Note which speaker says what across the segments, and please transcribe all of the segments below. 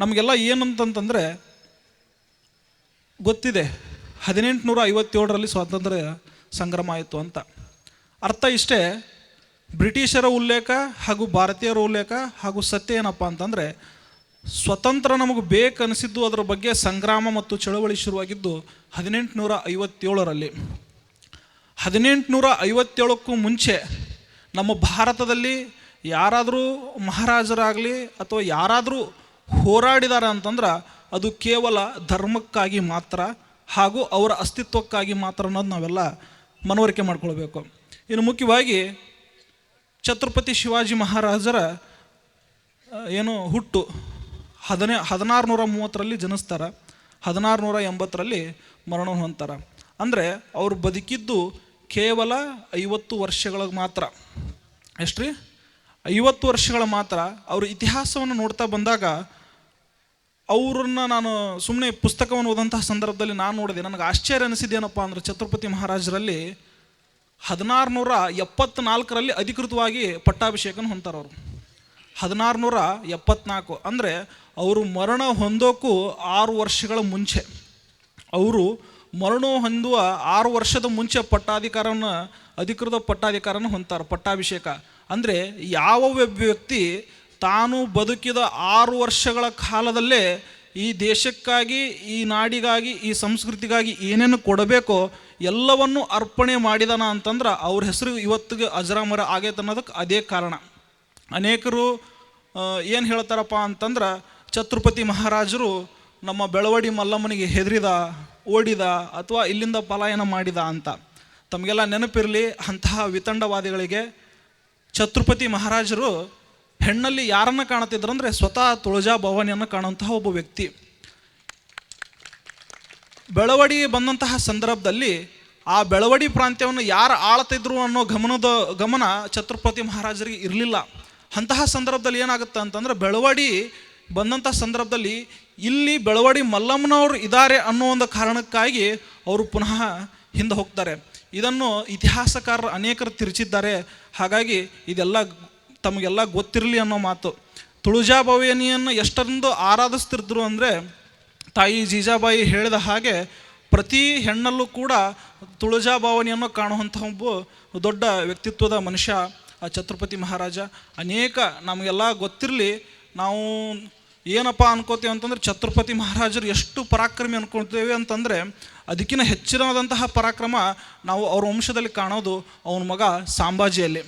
Speaker 1: ನಮಗೆಲ್ಲ ಏನಂತಂತಂದರೆ ಗೊತ್ತಿದೆ. ಹದಿನೆಂಟುನೂರ ಐವತ್ತೇಳರಲ್ಲಿ ಸ್ವಾತಂತ್ರ್ಯ ಸಂಗ್ರಮ ಆಯಿತು ಅಂತ. ಅರ್ಥ ಇಷ್ಟೇ, ಬ್ರಿಟಿಷರ ಉಲ್ಲೇಖ ಹಾಗೂ ಭಾರತೀಯರ ಉಲ್ಲೇಖ ಹಾಗೂ ಸತ್ಯ ಏನಪ್ಪ ಅಂತಂದರೆ, ಸ್ವತಂತ್ರ ನಮಗೆ ಬೇಕನ್ನಿಸಿದ್ದು ಅದರ ಬಗ್ಗೆ ಸಂಗ್ರಾಮ ಮತ್ತು ಚಳವಳಿ ಶುರುವಾಗಿದ್ದು ಹದಿನೆಂಟುನೂರ ಐವತ್ತೇಳರಲ್ಲಿ ಹದಿನೆಂಟುನೂರ ಐವತ್ತೇಳಕ್ಕೂ ಮುಂಚೆ ನಮ್ಮ ಭಾರತದಲ್ಲಿ ಯಾರಾದರೂ ಮಹಾರಾಜರಾಗಲಿ ಅಥವಾ ಯಾರಾದರೂ ಹೋರಾಡಿದಾರ ಅಂತಂದ್ರೆ ಅದು ಕೇವಲ ಧರ್ಮಕ್ಕಾಗಿ ಮಾತ್ರ ಹಾಗೂ ಅವರ ಅಸ್ತಿತ್ವಕ್ಕಾಗಿ ಮಾತ್ರ ಅನ್ನೋದು ನಾವೆಲ್ಲ ಮನವರಿಕೆ ಮಾಡ್ಕೊಳ್ಬೇಕು. ಇನ್ನು ಮುಖ್ಯವಾಗಿ ಛತ್ರಪತಿ ಶಿವಾಜಿ ಮಹಾರಾಜರ ಏನು ಹುಟ್ಟು ಹದಿನೇ ಹದಿನಾರು ನೂರ ಮೂವತ್ತರಲ್ಲಿ ಜನಿಸ್ತಾರೆ ಹದಿನಾರು ನೂರ ಎಂಬತ್ತರಲ್ಲಿ ಮರಣ ಹೊಂತಾರೆ ಅಂದರೆ ಅವರು ಬದುಕಿದ್ದು ಕೇವಲ ಐವತ್ತು ವರ್ಷಗಳ ಮಾತ್ರ. ಎಷ್ಟು ರೀ ಐವತ್ತು ವರ್ಷಗಳ ಮಾತ್ರ. ಅವರು ಇತಿಹಾಸವನ್ನು ನೋಡ್ತಾ ಬಂದಾಗ ಅವ್ರನ್ನ ನಾನು ಸುಮ್ಮನೆ ಪುಸ್ತಕವನ್ನು ಓದಂತಹ ಸಂದರ್ಭದಲ್ಲಿ ನಾನು ನೋಡಿದೆ. ನನಗೆ ಆಶ್ಚರ್ಯ ಅನಿಸಿದ್ದೇನಪ್ಪ ಅಂದ್ರೆ ಛತ್ರಪತಿ ಮಹಾರಾಜರಲ್ಲಿ ಹದಿನಾರು ನೂರ ಎಪ್ಪತ್ನಾಲ್ಕರಲ್ಲಿ ಅಧಿಕೃತವಾಗಿ ಪಟ್ಟಾಭಿಷೇಕನ ಹೊಂತಾರೆ ಅವರು. ಹದಿನಾರು ನೂರ ಎಪ್ಪತ್ನಾಲ್ಕು ಅಂದರೆ ಅವರು ಮರಣ ಹೊಂದೋಕ್ಕೂ ಆರು ವರ್ಷಗಳ ಮುಂಚೆ. ಅವರು ಮರಣ ಹೊಂದುವ ಆರು ವರ್ಷದ ಮುಂಚೆ ಪಟ್ಟಾಧಿಕಾರವನ್ನು, ಅಧಿಕೃತ ಪಟ್ಟಾಧಿಕಾರನ ಹೊಂತಾರೆ ಪಟ್ಟಾಭಿಷೇಕ. ಅಂದರೆ ಯಾವ ವ್ಯಕ್ತಿ ತಾನು ಬದುಕಿದ ಆರು ವರ್ಷಗಳ ಕಾಲದಲ್ಲೇ ಈ ದೇಶಕ್ಕಾಗಿ, ಈ ನಾಡಿಗಾಗಿ, ಈ ಸಂಸ್ಕೃತಿಗಾಗಿ ಏನೇನು ಕೊಡಬೇಕೋ ಎಲ್ಲವನ್ನು ಅರ್ಪಣೆ ಮಾಡಿದಾನ ಅಂತಂದ್ರೆ ಅವ್ರ ಹೆಸರು ಇವತ್ತಿಗೆ ಅಜರಾಮರ ಆಗೈತೆ ಅನ್ನೋದಕ್ಕೆ ಅದೇ ಕಾರಣ. ಅನೇಕರು ಏನು ಹೇಳ್ತಾರಪ್ಪ ಅಂತಂದ್ರೆ ಛತ್ರಪತಿ ಮಹಾರಾಜರು ನಮ್ಮ ಬೆಳವಡಿ ಮಲ್ಲಮ್ಮನಿಗೆ ಹೆದರಿದ, ಓಡಿದ ಅಥವಾ ಇಲ್ಲಿಂದ ಪಲಾಯನ ಮಾಡಿದ ಅಂತ. ತಮಗೆಲ್ಲ ನೆನಪಿರಲಿ ಅಂತಹ ವಿತಂಡವಾದಿಗಳಿಗೆ ಛತ್ರಪತಿ ಮಹಾರಾಜರು ಹೆಣ್ಣಲ್ಲಿ ಯಾರನ್ನು ಕಾಣುತ್ತಿದ್ರು ಅಂದರೆ ಸ್ವತಃ ತುಳಜಾ ಭವಾನಿಯನ್ನು ಕಾಣುವಂತಹ ಒಬ್ಬ ವ್ಯಕ್ತಿ. ಬೆಳವಡಿ ಬಂದಂತಹ ಸಂದರ್ಭದಲ್ಲಿ ಆ ಬೆಳವಡಿ ಪ್ರಾಂತ್ಯವನ್ನು ಯಾರು ಆಳ್ತಿದ್ರು ಅನ್ನೋ ಗಮನದ ಗಮನ ಛತ್ರಪತಿ ಮಹಾರಾಜರಿಗೆ ಇರಲಿಲ್ಲ. ಅಂತಹ ಸಂದರ್ಭದಲ್ಲಿ ಏನಾಗುತ್ತೆ ಅಂತಂದ್ರೆ ಬೆಳವಡಿ ಬಂದಂಥ ಸಂದರ್ಭದಲ್ಲಿ ಇಲ್ಲಿ ಬೆಳವಡಿ ಮಲ್ಲಮ್ಮನವರು ಇದ್ದಾರೆ ಅನ್ನೋ ಒಂದು ಕಾರಣಕ್ಕಾಗಿ ಅವರು ಪುನಃ ಹಿಂದೆ ಹೋಗ್ತಾರೆ. ಇದನ್ನು ಇತಿಹಾಸಕಾರರು ಅನೇಕರು ತಿರುಚಿದ್ದಾರೆ. ಹಾಗಾಗಿ ಇದೆಲ್ಲ ತಮಗೆಲ್ಲ ಗೊತ್ತಿರಲಿ ಅನ್ನೋ ಮಾತು. ತುಳುಜಾಭವಾನಿಯನ್ನು ಎಷ್ಟರಿಂದ ಆರಾಧಿಸ್ತಿದ್ರು ಅಂದರೆ ತಾಯಿ ಜೀಜಾಬಾಯಿ ಹೇಳಿದ ಹಾಗೆ ಪ್ರತಿ ಹೆಣ್ಣಲ್ಲೂ ಕೂಡ ತುಳಜಾಭಾವನೆಯನ್ನು ಕಾಣುವಂಥ ಒಬ್ಬ ದೊಡ್ಡ ವ್ಯಕ್ತಿತ್ವದ ಮನುಷ್ಯ ಆ ಛತ್ರಪತಿ ಮಹಾರಾಜ. ಅನೇಕ ನಮಗೆಲ್ಲ ಗೊತ್ತಿರಲಿ, ನಾವು ಏನಪ್ಪ ಅನ್ಕೋತೀವಿ ಅಂತಂದ್ರೆ ಛತ್ರಪತಿ ಮಹಾರಾಜರು ಎಷ್ಟು ಪರಾಕ್ರಮಿ ಅನ್ಕೊಳ್ತೇವೆ ಅಂತಂದರೆ ಅದಕ್ಕಿಂತ ಹೆಚ್ಚಿನದಂತಹ ಪರಾಕ್ರಮ ನಾವು ಅವ್ರ ವಂಶದಲ್ಲಿ ಕಾಣೋದು ಅವನ ಮಗ ಸಾಂಬಾಜಿಯಲ್ಲಿ.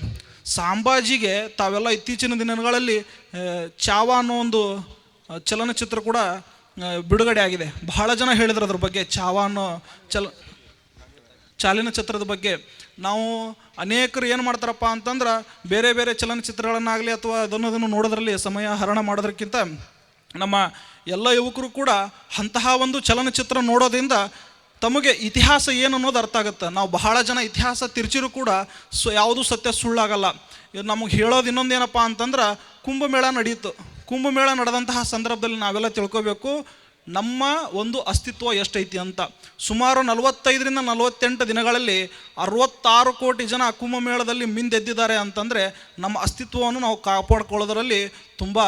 Speaker 1: ಸಾಂಬಾಜಿಗೆ ತಾವೆಲ್ಲ ಇತ್ತೀಚಿನ ದಿನಗಳಲ್ಲಿ ಚಾವ ಅನ್ನೋ ಒಂದು ಚಲನಚಿತ್ರ ಕೂಡ ಬಿಡುಗಡೆ ಆಗಿದೆ. ಬಹಳ ಜನ ಹೇಳಿದ್ರು ಅದ್ರ ಬಗ್ಗೆ, ಚಾವ ಅನ್ನೋ ಚಲ, ಚಲನಚಿತ್ರದ ಬಗ್ಗೆ. ನಾವು ಅನೇಕರು ಏನು ಮಾಡ್ತಾರಪ್ಪ ಅಂತಂದ್ರೆ, ಬೇರೆ ಬೇರೆ ಚಲನಚಿತ್ರಗಳನ್ನಾಗಲಿ ಅಥವಾ ಅದನ್ನು ಅದನ್ನು ನೋಡೋದ್ರಲ್ಲಿ ಸಮಯ ಹರಣ ಮಾಡೋದಕ್ಕಿಂತ ನಮ್ಮ ಎಲ್ಲ ಯುವಕರು ಕೂಡ ಅಂತಹ ಒಂದು ಚಲನಚಿತ್ರ ನೋಡೋದ್ರಿಂದ ತಮಗೆ ಇತಿಹಾಸ ಏನು ಅನ್ನೋದು ಅರ್ಥ ಆಗುತ್ತೆ. ನಾವು ಬಹಳ ಜನ ಇತಿಹಾಸ ತಿರ್ಚಿರು ಕೂಡ ಸೊ ಯಾವುದೂ ಸತ್ಯ ಸುಳ್ಳಾಗಲ್ಲ. ಇದು ನಮಗೆ ಹೇಳೋದು ಇನ್ನೊಂದು ಏನಪ್ಪ ಅಂತಂದ್ರೆ ಕುಂಭಮೇಳ ನಡೆಯಿತು ಕುಂಭಮೇಳ ನಡೆದಂತಹ ಸಂದರ್ಭದಲ್ಲಿ ನಾವೆಲ್ಲ ತಿಳ್ಕೊಬೇಕು, ನಮ್ಮ ಒಂದು ಅಸ್ತಿತ್ವ ಎಷ್ಟೈತಿ ಅಂತ. ಸುಮಾರು ನಲವತ್ತೈದರಿಂದ ನಲವತ್ತೆಂಟು ದಿನಗಳಲ್ಲಿ ಅರವತ್ತಾರು ಕೋಟಿ ಜನ ಕುಂಭಮೇಳದಲ್ಲಿ ಮಿಂದೆದ್ದಿದ್ದಾರೆ ಅಂತಂದರೆ ನಮ್ಮ ಅಸ್ತಿತ್ವವನ್ನು ನಾವು ಕಾಪಾಡ್ಕೊಳ್ಳೋದರಲ್ಲಿ ತುಂಬ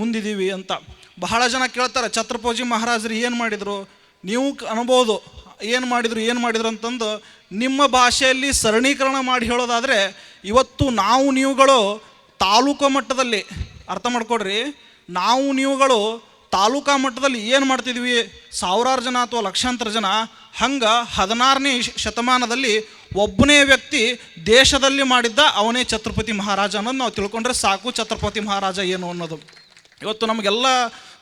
Speaker 1: ಮುಂದಿದ್ದೀವಿ ಅಂತ. ಬಹಳ ಜನ ಕೇಳ್ತಾರೆ ಛತ್ರಪೋಜಿ ಮಹಾರಾಜರು ಏನು ಮಾಡಿದರು? ನೀವು ಅನ್ಬೋದು. ಏನು ಮಾಡಿದ್ರು ಏನು ಮಾಡಿದ್ರು ಅಂತಂದು ನಿಮ್ಮ ಭಾಷೆಯಲ್ಲಿ ಸರಣೀಕರಣ ಮಾಡಿ ಹೇಳೋದಾದರೆ ಇವತ್ತು ನಾವು ನೀವುಗಳು ತಾಲೂಕು ಮಟ್ಟದಲ್ಲಿ, ಅರ್ಥ ಮಾಡ್ಕೊಡ್ರಿ ನಾವು ನೀವುಗಳು ತಾಲೂಕಾ ಮಟ್ಟದಲ್ಲಿ ಏನು ಮಾಡ್ತಿದ್ವಿ? ಸಾವಿರಾರು ಜನ ಅಥವಾ ಲಕ್ಷಾಂತರ ಜನ, ಹಂಗೆ ಹದಿನಾರನೇ ಶತಮಾನದಲ್ಲಿ ಒಬ್ಬನೇ ವ್ಯಕ್ತಿ ದೇಶದಲ್ಲಿ ಮಾಡಿದ್ದ ಅವನೇ ಛತ್ರಪತಿ ಮಹಾರಾಜ ಅನ್ನೋದು ನಾವು ತಿಳ್ಕೊಂಡ್ರೆ ಸಾಕು ಛತ್ರಪತಿ ಮಹಾರಾಜ ಏನು ಅನ್ನೋದು. ಇವತ್ತು ನಮಗೆಲ್ಲ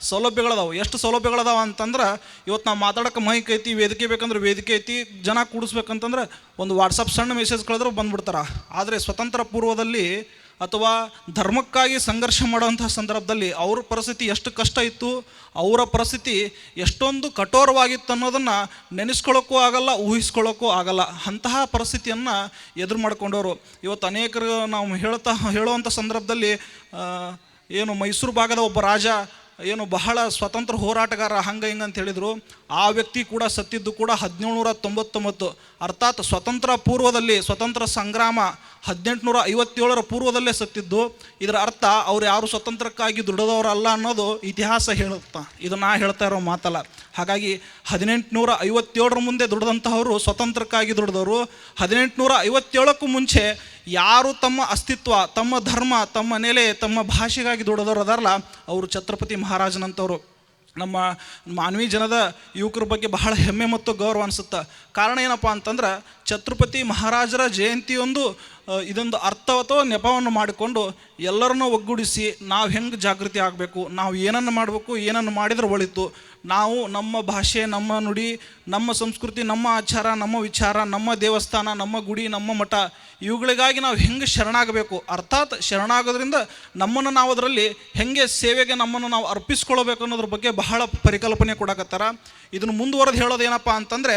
Speaker 1: ಸೌಲಭ್ಯಗಳದಾವೆ. ಎಷ್ಟು ಸೌಲಭ್ಯಗಳದಾವ ಅಂತಂದ್ರೆ, ಇವತ್ತು ನಾವು ಮಾತಾಡೋಕೆ ಮೈಕ್ ಐತಿ, ವೇದಿಕೆ ಬೇಕಂದ್ರೆ ವೇದಿಕೆ ಐತಿ, ಜನ ಕೂಡಿಸ್ಬೇಕಂತಂದ್ರೆ ಒಂದು ವಾಟ್ಸಪ್ ಸಣ್ಣ ಮೆಸೇಜ್ ಕಳೆದ್ರೆ ಬಂದ್ಬಿಡ್ತಾರೆ. ಆದರೆ ಸ್ವತಂತ್ರ ಪೂರ್ವದಲ್ಲಿ ಅಥವಾ ಧರ್ಮಕ್ಕಾಗಿ ಸಂಘರ್ಷ ಮಾಡುವಂತಹ ಸಂದರ್ಭದಲ್ಲಿ ಅವ್ರ ಪರಿಸ್ಥಿತಿ ಎಷ್ಟು ಕಷ್ಟ ಇತ್ತು, ಅವರ ಪರಿಸ್ಥಿತಿ ಎಷ್ಟೊಂದು ಕಠೋರವಾಗಿತ್ತು ಅನ್ನೋದನ್ನು ನೆನೆಸ್ಕೊಳ್ಳೋಕ್ಕೂ ಆಗಲ್ಲ ಊಹಿಸ್ಕೊಳ್ಳೋಕ್ಕೂ ಆಗಲ್ಲ. ಅಂತಹ ಪರಿಸ್ಥಿತಿಯನ್ನು ಎದುರು ಮಾಡ್ಕೊಂಡವರು. ಇವತ್ತು ಅನೇಕರು ನಾವು ಹೇಳ್ತಾ ಹೇಳುವಂಥ ಸಂದರ್ಭದಲ್ಲಿ ಏನು ಮೈಸೂರು ಭಾಗದ ಒಬ್ಬ ರಾಜ ಏನು ಬಹಳ ಸ್ವತಂತ್ರ ಹೋರಾಟಗಾರ ಹಂಗೆ ಹಿಂಗೆ ಅಂತ ಹೇಳಿದರು. ಆ ವ್ಯಕ್ತಿ ಕೂಡ ಸತ್ತಿದ್ದು ಕೂಡ ಹದಿನೇಳುನೂರ ತೊಂಬತ್ತೊಂಬತ್ತು. ಅರ್ಥಾತ್ ಸ್ವತಂತ್ರ ಪೂರ್ವದಲ್ಲಿ, ಸ್ವತಂತ್ರ ಸಂಗ್ರಾಮ ಹದಿನೆಂಟುನೂರ ಐವತ್ತೇಳರ ಪೂರ್ವದಲ್ಲೇ ಸತ್ತಿದ್ದು. ಇದರ ಅರ್ಥ ಅವ್ರು ಯಾರು ಸ್ವತಂತ್ರಕ್ಕಾಗಿ ದುಡಿದವರಲ್ಲ ಅನ್ನೋದು ಇತಿಹಾಸ ಹೇಳುತ್ತಾ. ಇದು ನಾ ಹೇಳ್ತಾ ಇರೋ ಮಾತಲ್ಲ. ಹಾಗಾಗಿ ಹದಿನೆಂಟುನೂರ ಐವತ್ತೇಳರ ಮುಂದೆ ದುಡಿದಂತಹವರು ಸ್ವತಂತ್ರಕ್ಕಾಗಿ ದುಡಿದವರು ಹದಿನೆಂಟುನೂರ ಐವತ್ತೇಳಕ್ಕೂ ಮುಂಚೆ ಯಾರು ತಮ್ಮ ಅಸ್ತಿತ್ವ, ತಮ್ಮ ಧರ್ಮ, ತಮ್ಮ ನೆಲೆ, ತಮ್ಮ ಭಾಷೆಗಾಗಿ ದುಡಿದವರು ಅದಾರಲ್ಲ ಅವರು ಛತ್ರಪತಿ ಮಹಾರಾಜನಂಥವ್ರು ನಮ್ಮ ಮಾನವೀ ಜನದ ಯುವಕರ ಬಗ್ಗೆ ಬಹಳ ಹೆಮ್ಮೆ ಮತ್ತು ಗೌರವ ಅನಿಸುತ್ತೆ. ಕಾರಣ ಏನಪ್ಪ ಅಂತಂದ್ರೆ, ಛತ್ರಪತಿ ಮಹಾರಾಜರ ಜಯಂತಿಯೊಂದು ಇದೊಂದು ಅರ್ಥ ಅಥವಾ ನೆಪವನ್ನು ಮಾಡಿಕೊಂಡು ಎಲ್ಲರನ್ನೂ ಒಗ್ಗೂಡಿಸಿ ನಾವು ಹೆಂಗೆ ಜಾಗೃತಿ ಆಗಬೇಕು, ನಾವು ಏನನ್ನು ಮಾಡಬೇಕು, ಏನನ್ನು ಮಾಡಿದರೆ ಒಳಿತು. ನಾವು ನಮ್ಮ ಭಾಷೆ, ನಮ್ಮ ನುಡಿ, ನಮ್ಮ ಸಂಸ್ಕೃತಿ, ನಮ್ಮ ಆಚಾರ, ನಮ್ಮ ವಿಚಾರ, ನಮ್ಮ ದೇವಸ್ಥಾನ, ನಮ್ಮ ಗುಡಿ, ನಮ್ಮ ಮಠ, ಇವುಗಳಿಗಾಗಿ ನಾವು ಹೆಂಗೆ ಶರಣಾಗಬೇಕು? ಅರ್ಥಾತ್ ಶರಣಾಗೋದ್ರಿಂದ ನಮ್ಮನ್ನು ನಾವು ಅದರಲ್ಲಿ ಹೆಂಗೆ ಸೇವೆಗೆ ನಮ್ಮನ್ನು ನಾವು ಅರ್ಪಿಸ್ಕೊಳ್ಬೇಕು ಅನ್ನೋದ್ರ ಬಗ್ಗೆ ಬಹಳ ಪರಿಕಲ್ಪನೆ ಕೊಡಕತ್ತಾರ. ಇದನ್ನು ಮುಂದುವರೆದು ಹೇಳೋದು ಏನಪ್ಪ ಅಂತಂದರೆ,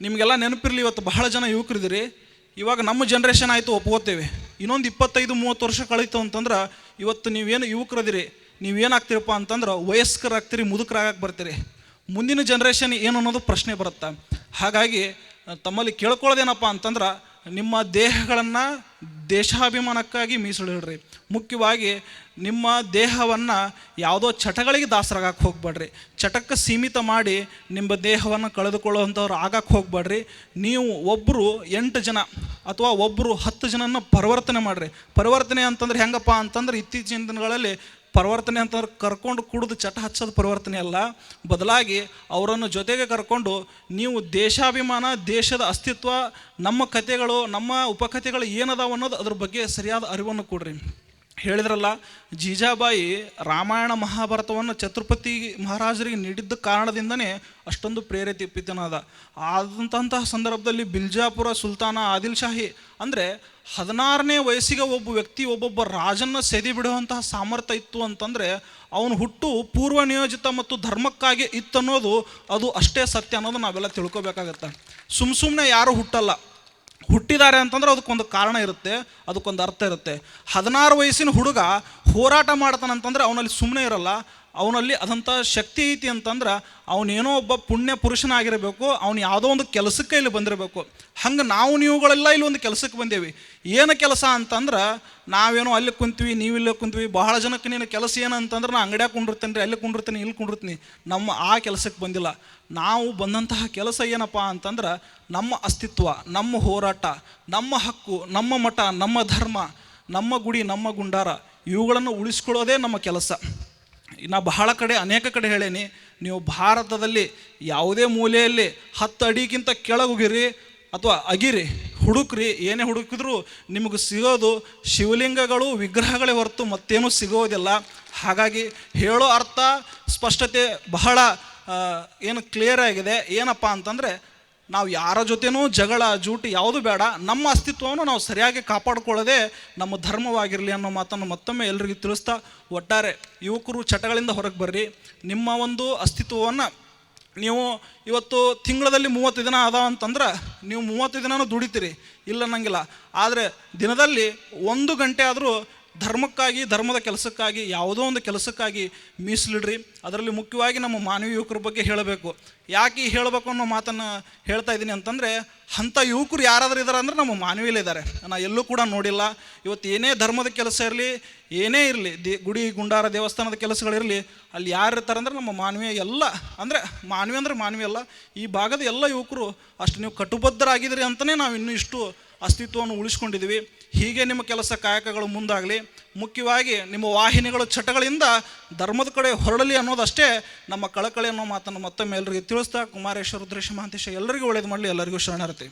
Speaker 1: ನಿಮಗೆಲ್ಲ ನೆನಪಿರಲಿ ಇವತ್ತು ಬಹಳ ಜನ ಯುವಕರಿದ್ದೀರಿ. ಇವಾಗ ನಮ್ಮ ಜನ್ರೇಷನ್ ಆಯಿತು, ಒಪ್ಕೋತೇವೆ. ಇನ್ನೊಂದು ಇಪ್ಪತ್ತೈದು, ಮೂವತ್ತು ವರ್ಷ ಕಳೀತು ಅಂತಂದ್ರೆ ಇವತ್ತು ನೀವೇನು ಯುವಕರದಿರಿ, ನೀವೇನಾಗ್ತೀರಪ್ಪ ಅಂತಂದ್ರೆ ವಯಸ್ಕರಾಗ್ತೀರಿ ಮುದುಕರಾಗಕ್ಕೆ ಬರ್ತೀರಿ. ಮುಂದಿನ ಜನ್ರೇಷನ್ ಏನು ಅನ್ನೋದು ಪ್ರಶ್ನೆ ಬರುತ್ತೆ? ಹಾಗಾಗಿ, ತಮ್ಮಲ್ಲಿ ಕೇಳ್ಕೊಳ್ಳೋದೇನಪ್ಪ ಅಂತಂದ್ರೆ ನಿಮ್ಮ ದೇಹಗಳನ್ನು ದೇಶಾಭಿಮಾನಕ್ಕಾಗಿ ಮೀಸಲಿಡ್ರಿ. ಮುಖ್ಯವಾಗಿ ನಿಮ್ಮ ದೇಹವನ್ನು ಯಾವುದೋ ಚಟಗಳಿಗೆ ದಾಸರಾಗಕ್ಕೆ ಹೋಗ್ಬೇಡ್ರಿ. ಚಟಕ್ಕೆ ಸೀಮಿತ ಮಾಡಿ ನಿಮ್ಮ ದೇಹವನ್ನು ಕಳೆದುಕೊಳ್ಳುವಂಥವ್ರು ಆಗಕ್ಕೆ ಹೋಗ್ಬೇಡ್ರಿ. ನೀವು ಒಬ್ಬರು ಎಂಟು ಜನ ಅಥವಾ ಒಬ್ಬರು ಹತ್ತು ಜನನ ಪರಿವರ್ತನೆ ಮಾಡಿರಿ. ಪರಿವರ್ತನೆ ಅಂತಂದ್ರೆ ಹೆಂಗಪ್ಪ ಅಂತಂದ್ರೆ ಇತ್ತೀಚಿನ ದಿನಗಳಲ್ಲಿ ಪರಿವರ್ತನೆ ಅಂತಂದ್ರೆ ಕರ್ಕೊಂಡು ಕುಡಿದು ಚಟ ಹಚ್ಚೋದು ಪರಿವರ್ತನೆ ಅಲ್ಲ. ಬದಲಾಗಿ ಅವರನ್ನು ಜೊತೆಗೆ ಕರ್ಕೊಂಡು ನೀವು ದೇಶಾಭಿಮಾನ, ದೇಶದ ಅಸ್ತಿತ್ವ, ನಮ್ಮ ಕಥೆಗಳು, ನಮ್ಮ ಉಪಕಥೆಗಳು ಏನದಾವ ಅನ್ನೋದು ಅದ್ರ ಬಗ್ಗೆ ಸರಿಯಾದ ಅರಿವನ್ನು ಕೊಡ್ರಿ. ಹೇಳಿದ್ರಲ್ಲ, ಜೀಜಾಬಾಯಿ ರಾಮಾಯಣ ಮಹಾಭಾರತವನ್ನು ಛತ್ರಪತಿ ಮಹಾರಾಜರಿಗೆ ನೀಡಿದ್ದ ಕಾರಣದಿಂದನೇ ಅಷ್ಟೊಂದು ಪ್ರೇರೇಪಿತನಾದ ಆದಂತಹ ಸಂದರ್ಭದಲ್ಲಿ ಬಿಲ್ಜಾಪುರ ಸುಲ್ತಾನ ಆದಿಲ್ ಶಾಹಿ ಅಂದರೆ ಹದಿನಾರನೇ ವಯಸ್ಸಿಗೆ ಒಬ್ಬ ವ್ಯಕ್ತಿ, ಒಬ್ಬೊಬ್ಬ ರಾಜನ್ನ ಸೆದಿ ಬಿಡುವಂತಹ ಸಾಮರ್ಥ್ಯ ಇತ್ತು ಅಂತಂದರೆ ಅವನು ಹುಟ್ಟು ಪೂರ್ವ ನಿಯೋಜಿತ ಮತ್ತು ಧರ್ಮಕ್ಕಾಗಿ ಇತ್ತನ್ನೋದು ಅದು ಅಷ್ಟೇ ಸತ್ಯ ಅನ್ನೋದು ನಾವೆಲ್ಲ ತಿಳ್ಕೊಬೇಕಾಗತ್ತೆ. ಸುಮ್ಮ ಸುಮ್ಮನೆ ಯಾರು ಹುಟ್ಟಲ್ಲ. ಹುಟ್ಟಿದ್ದಾರೆ ಅಂತಂದ್ರೆ ಅದಕ್ಕೊಂದು ಕಾರಣ ಇರುತ್ತೆ, ಅದಕ್ಕೊಂದು ಅರ್ಥ ಇರುತ್ತೆ. ಹದಿನಾರು ವಯಸ್ಸಿನ ಹುಡುಗ ಹೋರಾಟ ಮಾಡ್ತಾನಂತಂದ್ರೆ ಅವನಲ್ಲಿ ಸುಮ್ಮನೆ ಇರಲ್ಲ ಅವನಲ್ಲಿ ಅದಂಥ ಶಕ್ತಿ ಐತಿ ಅಂತಂದ್ರೆ ಅವನೇನೋ ಒಬ್ಬ ಪುಣ್ಯ ಪುರುಷನಾಗಿರಬೇಕು, ಅವನು ಯಾವುದೋ ಒಂದು ಕೆಲಸಕ್ಕೆ ಇಲ್ಲಿ ಬಂದಿರಬೇಕು. ಹಂಗೆ ನಾವು ನೀವುಗಳೆಲ್ಲ ಇಲ್ಲಿ ಒಂದು ಕೆಲಸಕ್ಕೆ ಬಂದೇವಿ. ಏನು ಕೆಲಸ ಅಂತಂದ್ರೆ ನಾವೇನೋ ಅಲ್ಲಿ ಕುಂತೀವಿ ನೀವು ಇಲ್ಲೇ ಕುಂತೀವಿ, ಬಹಳ ಜನಕ್ಕೆ ನೀನು ಕೆಲಸ ಏನು ಅಂತಂದ್ರೆ ನಾ ಅಂಗಡಿಯಾಗ ಕುಂಡಿರ್ತೇನೆ ರೀ, ಅಲ್ಲಿ ಕುಂಡಿರ್ತೀನಿ, ಇಲ್ಲಿ ಕುಂಡಿರ್ತೀನಿ. ನಮ್ಮ ಆ ಕೆಲಸಕ್ಕೆ ಬಂದಿಲ್ಲ. ನಾವು ಬಂದಂತಹ ಕೆಲಸ ಏನಪ್ಪ ಅಂತಂದ್ರೆ ನಮ್ಮ ಅಸ್ತಿತ್ವ, ನಮ್ಮ ಹೋರಾಟ, ನಮ್ಮ ಹಕ್ಕು, ನಮ್ಮ ಮಠ, ನಮ್ಮ ಧರ್ಮ, ನಮ್ಮ ಗುಡಿ, ನಮ್ಮ ಗುಂಡಾರ, ಇವುಗಳನ್ನು ಉಳಿಸ್ಕೊಳ್ಳೋದೇ ನಮ್ಮ ಕೆಲಸ. ನಾ ಬಹಳ ಕಡೆ ಅನೇಕ ಕಡೆ ಹೇಳೇನಿ, ನೀವು ಭಾರತದಲ್ಲಿ ಯಾವುದೇ ಮೂಲೆಯಲ್ಲಿ ಹತ್ತು ಅಡಿಗಿಂತ ಕೆಳಗೋಗಿರಿ ಅಥವಾ ಅಗಿರಿ, ಹುಡುಕ್ರಿ, ಏನೇ ಹುಡುಕಿದ್ರು ನಿಮಗೆ ಸಿಗೋದು ಶಿವಲಿಂಗಗಳು, ವಿಗ್ರಹಗಳೇ ಹೊರತು ಮತ್ತೇನೂ ಸಿಗೋದಿಲ್ಲ. ಹಾಗಾಗಿ ಹೇಳೋ ಅರ್ಥ, ಸ್ಪಷ್ಟತೆ ಬಹಳ ಏನು ಕ್ಲಿಯರ್ ಆಗಿದೆ. ಏನಪ್ಪ ಅಂತಂದರೆ ನಾವು ಯಾರ ಜೊತೆನೂ ಜಗಳ, ಜೂಟಿ ಯಾವುದು ಬೇಡ. ನಮ್ಮ ಅಸ್ತಿತ್ವವನ್ನು ನಾವು ಸರಿಯಾಗಿ ಕಾಪಾಡಿಕೊಳ್ಳದೆ ನಮ್ಮ ಧರ್ಮವಾಗಿರಲಿ ಅನ್ನೋ ಮಾತನ್ನು ಮತ್ತೊಮ್ಮೆ ಎಲ್ರಿಗೂ ತಿಳಿಸ್ತಾ ಒಟ್ಟಾರೆ ಯುವಕರು ಚಟಗಳಿಂದ ಹೊರಗೆ ಬರ್ರಿ. ನಿಮ್ಮ ಒಂದು ಅಸ್ತಿತ್ವವನ್ನು ನೀವು ಇವತ್ತು ತಿಂಗಳಲ್ಲಿ ಮೂವತ್ತು ದಿನ ಅದಾವ ಅಂತಂದ್ರೆ ನೀವು ಮೂವತ್ತು ದಿನನೂ ದುಡಿತೀರಿ. ಇಲ್ಲ ಅನ್ನಂಗಿಲ್ಲ. ಆದರೆ ದಿನದಲ್ಲಿ ಒಂದು ಗಂಟೆ ಆದರೂ ಧರ್ಮಕ್ಕಾಗಿ, ಧರ್ಮದ ಕೆಲಸಕ್ಕಾಗಿ, ಯಾವುದೋ ಒಂದು ಕೆಲಸಕ್ಕಾಗಿ ಮೀಸಲಿಡ್ರಿ. ಅದರಲ್ಲಿ ಮುಖ್ಯವಾಗಿ ನಮ್ಮ ಮಾನವ ಯುವಕರ ಬಗ್ಗೆ ಹೇಳಬೇಕು. ಯಾಕೆ ಹೇಳಬೇಕು ಅನ್ನೋ ಮಾತನ್ನು ಹೇಳ್ತಾ ಇದ್ದೀನಿ ಅಂತಂದರೆ, ಅಂಥ ಯುವಕರು ಯಾರಾದರೂ ಇದ್ದಾರೆ ಅಂದರೆ ನಮ್ಮ ಮಾನವೀಯಲ್ಲಿ ಇದ್ದಾರೆ ನಾ ಎಲ್ಲೂ ಕೂಡ ನೋಡಿಲ್ಲ. ಇವತ್ತು ಏನೇ ಧರ್ಮದ ಕೆಲಸ ಇರಲಿ, ಏನೇ ಇರಲಿ, ದೇ, ಗುಡಿ, ಗುಂಡಾರ, ದೇವಸ್ಥಾನದ ಕೆಲಸಗಳಿರಲಿ ಅಲ್ಲಿ ಯಾರು ಇರ್ತಾರೆ ಅಂದರೆ ನಮ್ಮ ಮಾನವೀಯ ಎಲ್ಲ, ಅಂದರೆ ಮಾನವೀಯ ಅಂದರೆ ಮಾನವೀಯ ಅಲ್ಲ. ಈ ಭಾಗದ ಎಲ್ಲ ಯುವಕರು ಅಷ್ಟು ನೀವು ಕಟುಬದ್ಧರಾಗಿದ್ದೀರಿ ಅಂತಲೇ ನಾವು ಇನ್ನೂ ಇಷ್ಟು ಅಸ್ತಿತ್ವವನ್ನು ಉಳಿಸ್ಕೊಂಡಿದ್ದೀವಿ. ಹೀಗೆ ನಿಮ್ಮ ಕೆಲಸ ಕಾಯಕಗಳು ಮುಂದಾಗಲಿ. ಮುಖ್ಯವಾಗಿ ನಿಮ್ಮ ವಾಹಿನಿಗಳು ಚಟಗಳಿಂದ ಧರ್ಮದ ಕಡೆ ಹೊರಡಲಿ ಅನ್ನೋದಷ್ಟೇ ನಮ್ಮ ಕಳಕಳಿ ಅನ್ನೋ ಮಾತನ್ನು ಮತ್ತೊಮ್ಮೆ ಎಲ್ಲರಿಗೂ ತಿಳಿಸ್ತಾ ಕುಮಾರೇಶ್ವರ ರುದ್ರೇಶ ಮಹಾಂತೇಶ ಎಲ್ಲರಿಗೂ ಒಳ್ಳೇದು ಮಾಡಲಿ, ಎಲ್ಲರಿಗೂ ಶರಣಾರ್ಥಿ